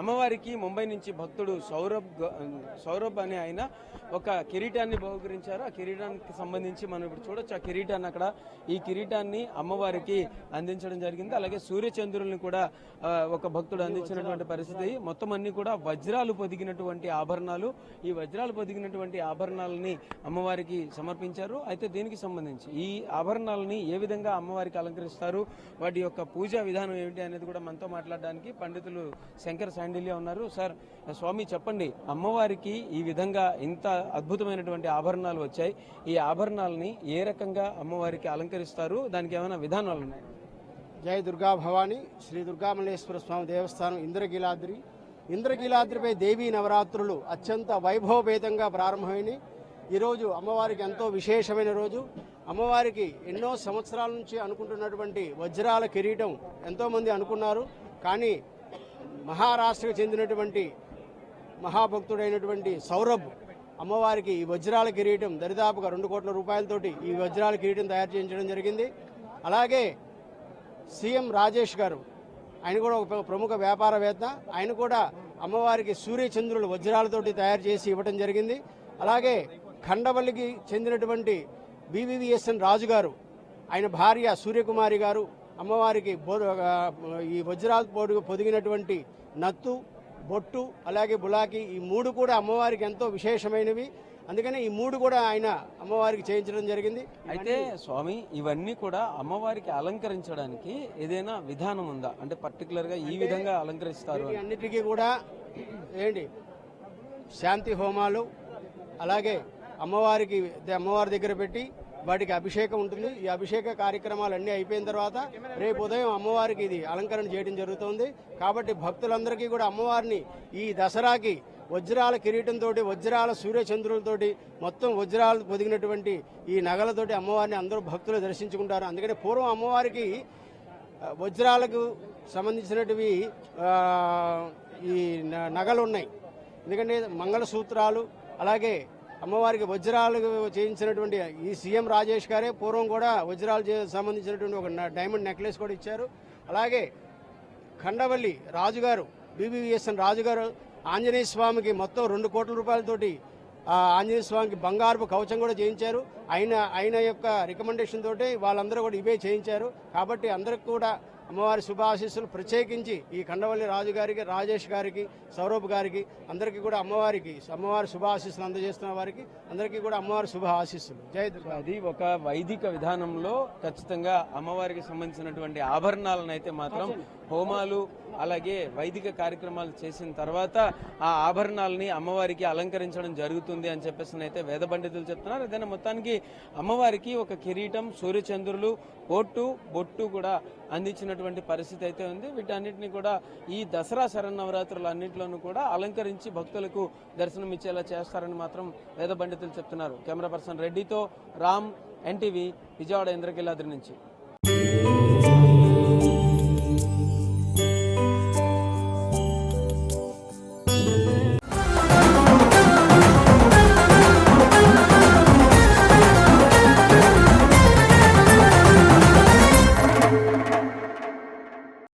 అమ్మవారికి ముంబై నుంచి భక్తుడు సౌరభ్ సౌరభ్ అనే ఆయన ఒక కిరీటాన్ని బహుకరించారు. ఆ కిరీటానికి సంబంధించి మనం ఇప్పుడు చూడొచ్చు. ఆ కిరీటాన్ని అక్కడ ఈ కిరీటాన్ని అమ్మవారికి అందించడం జరిగింది. అలాగే సూర్యచంద్రుల్ని కూడా ఒక భక్తుడు అందించినటువంటి పరిస్థితి. మొత్తం అన్ని కూడా వజ్రాలు పొదిగినటువంటి ఆభరణాలు. ఈ వజ్రాలు పొదిగినటువంటి ఆభరణాలని అమ్మవారికి సమర్పించారు. అయితే దీనికి సంబంధించి ఈ ఆభరణాలని ఏ విధంగా అమ్మవారికి అలంకరిస్తారు? వాటి యొక్క పూజా విధానం ఏమిటి అనేది కూడా మనతో మాట్లాడడానికి పండితులు శంకర్ శాండిల్య ఉన్నారు. సార్ స్వామి చెప్పండి అమ్మవారికి ఈ విధంగా ఇంత అద్భుతమైనటువంటి ఆభరణాలు వచ్చాయి. ఈ ఆభరణాలని ఏ రకంగా అమ్మవారికి అలంకరిస్తారు? దానికి ఏమైనా విధానాలు ఉన్నాయి? జై దుర్గా భవాని శ్రీ దుర్గామల్లేశ్వర స్వామి దేవస్థానం ఇంద్రగిలాద్రి ఇంద్రగిలాద్రిపై దేవీ నవరాత్రులు అత్యంత వైభవభేదంగా ప్రారంభమైనవి ఈరోజు అమ్మవారికి ఎంతో విశేషమైన రోజు. అమ్మవారికి ఎన్నో సంవత్సరాల నుంచి అనుకుంటున్నటువంటి వజ్రాల కిరీటం ఎంతోమంది అనుకున్నారు. కానీ మహారాష్ట్రకు చెందినటువంటి మహాభక్తుడైనటువంటి సౌరభ్ అమ్మవారికి ఈ వజ్రాల కిరీటం దరిదాపుగా రెండు కోట్ల రూపాయలతోటి ఈ వజ్రాల కిరీటం తయారు చేయించడం జరిగింది. అలాగే సీఎం రాజేష్ గారు ఆయన కూడా ఒక ప్రముఖ వ్యాపారవేత్త ఆయన కూడా అమ్మవారికి సూర్యచంద్రులు వజ్రాలతోటి తయారు చేసి ఇవ్వడం జరిగింది. అలాగే ఖండవల్లికి చెందినటువంటి బీవీవీఎస్ఎన్ రాజు గారు ఆయన భార్య సూర్యకుమారి గారు అమ్మవారికి ఈ వజ్రాలు పొడి పొదిగినటువంటి నత్తు బొట్టు అలాగే బులాకి ఈ మూడు కూడా అమ్మవారికి ఎంతో విశేషమైనవి. అందుకని ఈ మూడు కూడా ఆయన అమ్మవారికి చేయించడం జరిగింది. అయితే స్వామి ఇవన్నీ కూడా అమ్మవారికి అలంకరించడానికి ఏదైనా విధానం ఉందా? అంటే పర్టికులర్గా ఈ విధంగా అలంకరిస్తారు అన్నిటికీ కూడా ఏంటి? శాంతి హోమాలు అలాగే అమ్మవారికి అమ్మవారి దగ్గర పెట్టి వాటికి అభిషేకం ఉంటుంది. ఈ అభిషేక కార్యక్రమాలు అన్నీ అయిపోయిన తర్వాత రేపు ఉదయం అమ్మవారికి ఇది అలంకరణ చేయడం జరుగుతుంది. కాబట్టి భక్తులందరికీ కూడా అమ్మవారిని ఈ దసరాకి వజ్రాల కిరీటంతో వజ్రాల సూర్యచంద్రులతోటి మొత్తం వజ్రాలు పొదిగినటువంటి ఈ నగలతోటి అమ్మవారిని అందరూ భక్తులు దర్శించుకుంటారు. అందుకని పూర్వం అమ్మవారికి వజ్రాలకు సంబంధించినటివి ఈ న- నగలు ఉన్నాయి ఎందుకంటే మంగళసూత్రాలు అలాగే అమ్మవారికి వజ్రాలు చేయించినటువంటి ఈ సీఎం రాజేష్ గారే పూర్వం కూడా వజ్రాలు సంబంధించినటువంటి ఒక డైమండ్ నెక్లెస్ కూడా ఇచ్చారు. అలాగే ఖండవల్లి రాజుగారు బీబీవీఎస్ఎన్ రాజుగారు ఆంజనేయ స్వామికి మొత్తం రెండు కోట్ల రూపాయలతోటి ఆంజనేయ స్వామికి బంగారపు కవచం కూడా చేయించారు. ఆయన ఆయన యొక్క రికమెండేషన్ తోటి వాళ్ళందరూ కూడా ఇవే చేయించారు. కాబట్టి అందరికి కూడా అమ్మవారి శుభాశీస్సులు ప్రత్యేకించి ఈ ఖండవల్లి రాజు గారికి రాజేష్ గారికి సౌరభ్ గారికి అందరికీ కూడా అమ్మవారికి అమ్మవారి శుభాశీస్సులు అందజేస్తున్న వారికి అందరికీ కూడా అమ్మవారి శుభ ఆశీస్సులు జై దుర్గా. అది ఒక వైదిక విధానంలో ఖచ్చితంగా అమ్మవారికి సంబంధించినటువంటి ఆభరణాలను అయితే మాత్రం హోమాలు అలాగే వైదిక కార్యక్రమాలు చేసిన తర్వాత ఆ ఆభరణాలని అమ్మవారికి అలంకరించడం జరుగుతుంది అని చెప్పేసి అయితే వేద పండితులు చెప్తున్నారు. ఏదైనా మొత్తానికి అమ్మవారికి ఒక కిరీటం సూర్యచంద్రులు పొట్టు బొట్టు కూడా ఉన్నటువంటి పరిస్థితి అయితే ఉంది. వీటన్నిటిని కూడా ఈ దసరా శరన్నవరాత్రులు అన్నింటిలోనూ కూడా అలంకరించి భక్తులకు దర్శనం ఇచ్చేలా చేస్తారని మాత్రం వేద పండితులు చెప్తున్నారు. కెమెరా పర్సన్ రెడ్డితో రామ్ ఎన్టీవీ విజయవాడ ఇంద్రకిలాద్రి నుంచి.